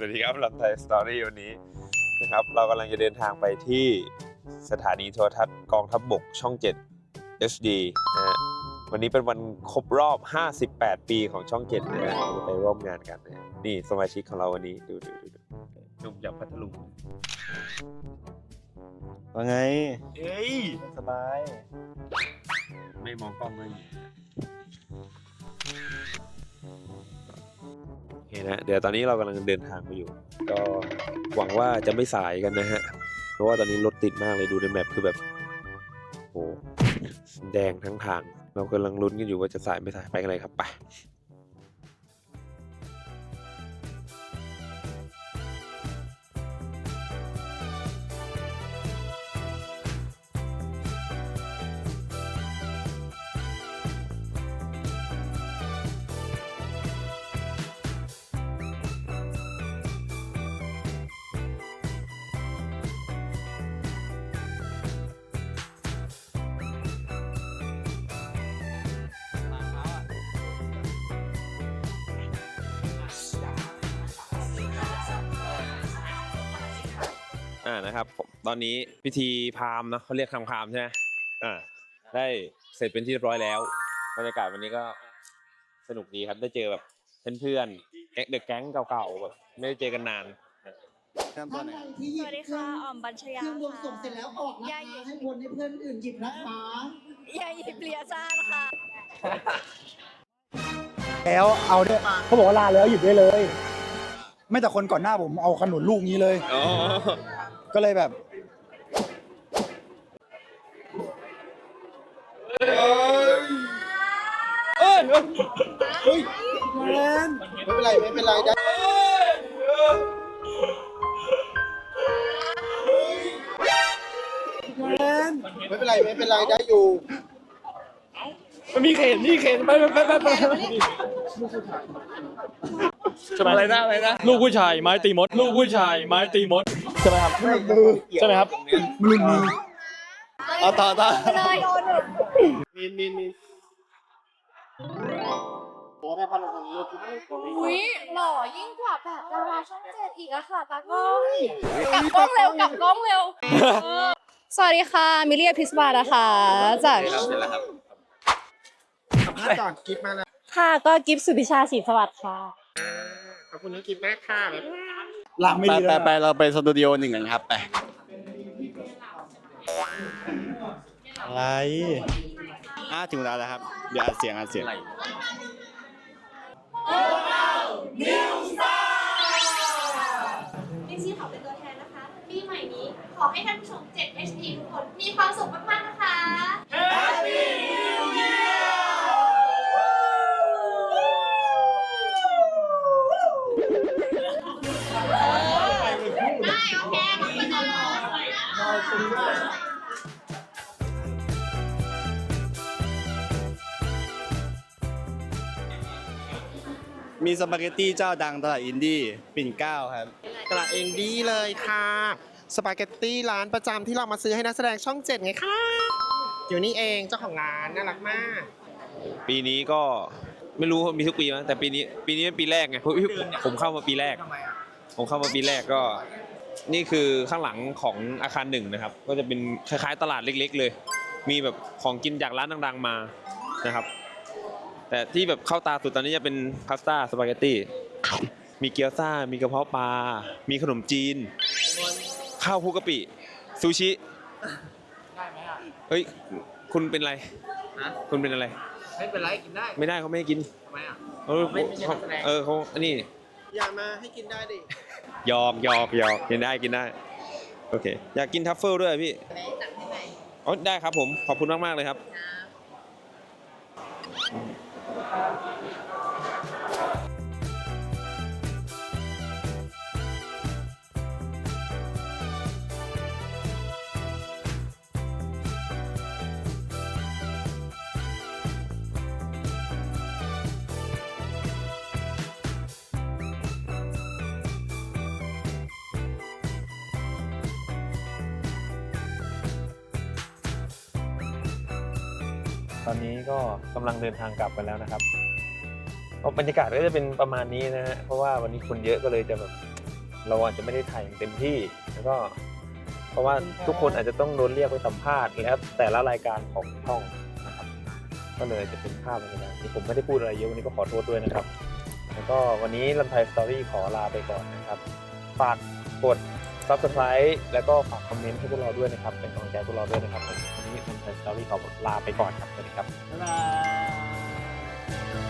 สวัสดีครับลำไทยสตอรี่วันนี้นะครับ เรากำลังจะเดินทางไปที่สถานีโทรทัศน์กองทัพบบกช่อง 7 HD นะฮะวันนี้เป็นวันครบรอบ 58 ปีของช่อง 7 นะฮะเราจะไปร่วมงานกันนะฮะนี่สมาชิกของเราวันนี้ดูดูดูดูหนุ่มจากพัทลุงว่าไง เอ้ย สบาย ไม่มองกล้องเลย เคนะเดี๋ยวตอนนี้เรากำลังเดินทางไปอยู่ ก็หวังว่าจะไม่สายกันนะฮะ เพราะว่าตอนนี้รถติดมากเลยดูในแมพคือแบบโอ้แดงทั้งทาง เรากำลังลุ้นกันอยู่ว่าจะสายไม่สายไปกันเลยครับไป อ่านะครับผมตอนนี้พิธีพราหมณ์เนอะเขาเรียกคำพราหมณ์ใช่ไหมอ่าได้เสร็จเป็นที่เรียบร้อยแล้วบรรยากาศวันนี้ก็สนุกดีครับได้เจอแบบเพื่อนๆแก๊งเด็กแก๊งเก่าๆแบบไม่ได้เจอกันนานเริ่มต้นไหนครับสวัสดีค่ะอ่อมบัญชยาเครื่องรวมค่ะส่งเสร็จแล้วออกนะยาคะหยิบให้วนให้เพื่อนอื่นหยิบนะคะยาหยิบเลียซ่านค่ะแล้วเอาเนี่ยเขาบอกว่าลาแล้วหยิบได้เลย ไม่แต่คนก่อนหน้าผมเอาขนุนลูกนี้เลย อ๋อก็เลยแบบไม่เป็นไรไม่เป็นไรได้ไม่เป็นไรไม่เป็นไรได้อยู่มันมีเข็นนี่เข็นไปไปไปไปไปใช่ไหมอะไรนะอะไรนะ ลูกผู้ชายไม้ตีมด ลูกผู้ชายไม้ตีมด ใช่ไหมครับใช่ไหมครับมึงมีเอาต่อต่อเลยโดนหนึ่งมินมินมินอุ้ยหล่อยิ่งกว่าแบบดาราช่องเจ็ดอีกอะค่ะตากล้องกลับกล้องเร็วกลับกล้องเร็วสวัสดีค่ะ มิเลียพิสบานะคะจากถ้าจอดกิฟมาแล้วค่ะก็กิฟต์สุพิชาศรีสวัสดิ์ค่ะขอบคุณน้องกิฟมากค่ะ หลังไม่ไปดีไปแล้วไปเราไปสตูดิโอหนึ่งกันครับไปอะไรอ่าถึงเวลาแล้วครับ เดี๋ยวอัดเสียงอัดเสียง ลินซี่ขอเป็นตัวแทนนะคะ ปีใหม่นี้ขอให้ท่านผู้ชม 7 HD ทุกคน มีความสุขมากๆ มีสปาเกตตี้เจ้าดังตลาดอินดี้ปิ่นเกล้าครับตลาดเองดีเลยค่ะ สปาเกตตี้ร้านประจำที่เรามาซื้อให้นักแสดงช่องเจ็ดไงคะอยู่นี่เองเจ้าของร้านน่ารักมาก ปีนี้ก็ไม่รู้มีทุกปีมั้ยแต่ปีนี้ปีนี้เป็นปีแรกไงผมผมเข้ามาปีแรก ผมเข้ามาปีแรกก็ นี่คือข้างหลังของอาคารหนึ่งนะครับ ก็จะเป็นคล้ายๆตลาดเล็ก ๆ เลย มีแบบของกินจากร้านดังๆมานะครับ แต่ที่แบบเข้าตาสุดตอนนี้จะเป็นพาสต้าสปาเกตตี้มีเกี๊ยวซ่า มีกระเพาะปลา มีขนมจีน ข้าวคลุกกะปิซูชิเฮ้ย คุณเป็นอะไรคุณเป็นอะไร ไม่เป็นไรกินได้ ไม่ได้เขาไม่ให้กินทำไมอะ เออไม่ไม่ใช่นักแสดง เออเขาอันนี้ อย่ามาให้กินได้ดิหยอกหยอกหยอกกินได้กินได้ โอเค อยากกินทัฟเฟิลด้วยพี่อ๋อได้ครับผม ขอบคุณมาก ๆ เลยครับ ตอนนี้ก็กำลังเดินทางกลับกันแล้วนะครับก็บรรยากาศก็จะเป็นประมาณนี้นะฮะเพราะว่าวันนี้คนเยอะก็เลยจะแบบเราอาจจะไม่ได้ถ่ายอย่างเต็มที่แล้วก็ เพราะว่าทุกคนอาจจะต้องโดนเรียกไปสัมภาษณ์แล้วแต่ละรายการของช่องนะครับ ก็เลยจะเป็นภาพในนั้นที่ผมไม่ได้พูดอะไรเยอะวันนี้ก็ขอโทษด้วยนะครับ แล้วก็วันนี้ลำไทยสตอรี่ขอลาไปก่อนนะครับฝากกด ซับสไครต์แล้วก็ฝากคอมเมนต์ให้พวกเราด้วยนะครับ เป็นกำลังใจพวกเราด้วยนะครับผมวันนี้ลำไทยสตอรี่ขอลาไปก่อนครับ สวัสดีครับ บ๊ายบาย